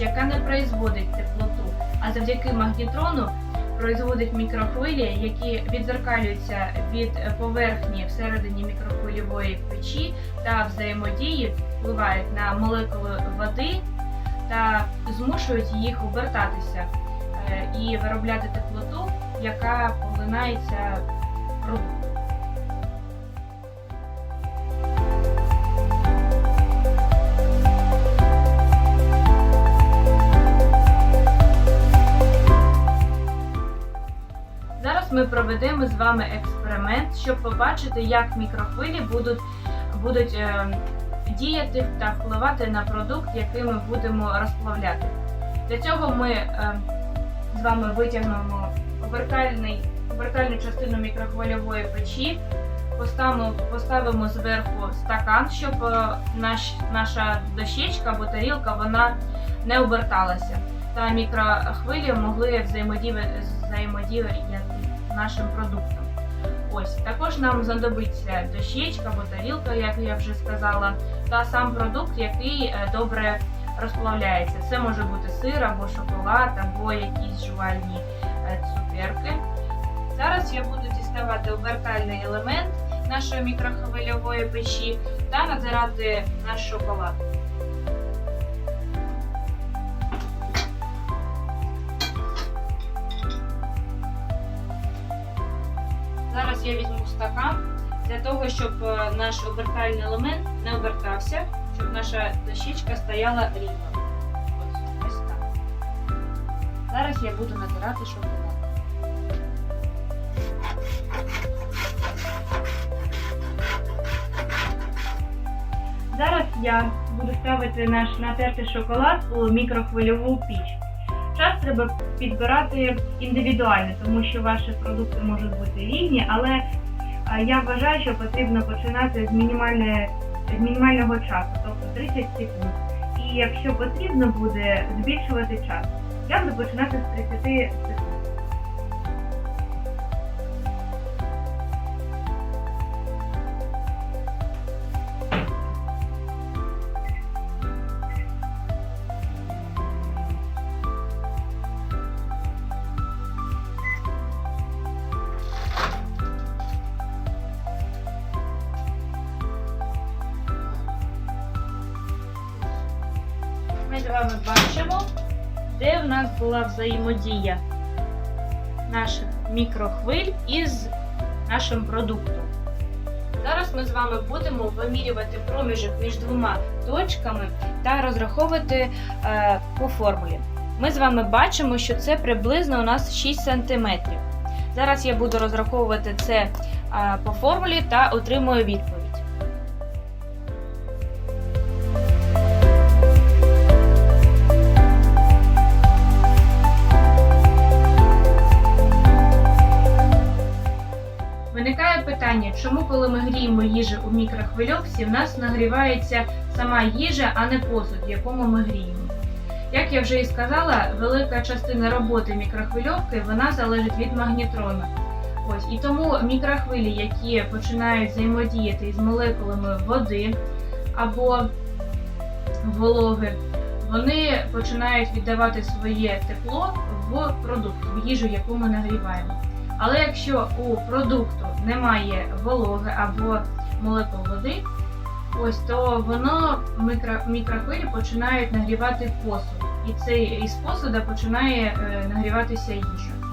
не производить теплоту, а завдяки магнітрону производить мікрохвилі, які відзеркалюються від поверхні всередині мікрохвильової печі та взаємодії впливають на молекули води та змушують їх обертатися е, і виробляти теплоту, яка поглинається продуктом. Проведемо з вами експеримент, щоб побачити, як мікрохвилі будуть, будуть е, діяти та впливати на продукт, який ми будемо розплавляти. Для цього ми е, з вами витягнемо обертальну частину мікрохвильової печі, поставимо, поставимо зверху стакан, щоб е, наш, наша дощечка або тарілка вона не оберталася. Та мікрохвилі могли взаємодіяти взаємодіяти нашим продуктом. Ось також нам знадобиться дощечка або тарілка, як я вже сказала, та сам продукт, який е, добре розплавляється. Це може бути сир або шоколад, або якісь жувальні е, цукерки. Зараз я буду діставати обертальний елемент нашої мікрохвильової печі та надзирати наш шоколад. Я візьму стакан для того, щоб е, наш обертальний елемент не обертався, щоб наша дощечка стояла рівно. Ось, ось так. Зараз я буду натирати шоколад. Зараз я буду ставити наш натертий шоколад у мікрохвильову піч. Час треба підбирати індивідуально, тому що ваші продукти можуть бути різні, але е, я вважаю, що потрібно починати з, мінімальне, з мінімального часу, тобто 30 секунд. І якщо потрібно буде збільшувати час, я буду починати з 30 вами бачимо, де в нас була взаємодія наших мікрохвиль із нашим продуктом. Зараз ми з вами будемо вимірювати проміжок між двома точками та розраховувати е, по формулі. Ми з вами бачимо, що це приблизно у нас 6 см. Зараз я буду розраховувати це е, по формулі та отримую відповідь. Виникає питання, чому коли ми гріємо їжу у мікрохвильовці, в нас нагрівається сама їжа, а не посуд, в якому ми гріємо. Як я вже і сказала, велика частина роботи мікрохвильовки вона залежить від магнітрона. Ось і тому мікрохвилі, які починають взаємодіяти з молекулами води або вологи, вони починають віддавати своє тепло в продукт, в їжу, яку ми нагріваємо. Але якщо у продукту немає вологи або молекул води, ось то воно мікро, мікрохвилі починають нагрівати посуд. І цей із посуда починає е, нагріватися їжа.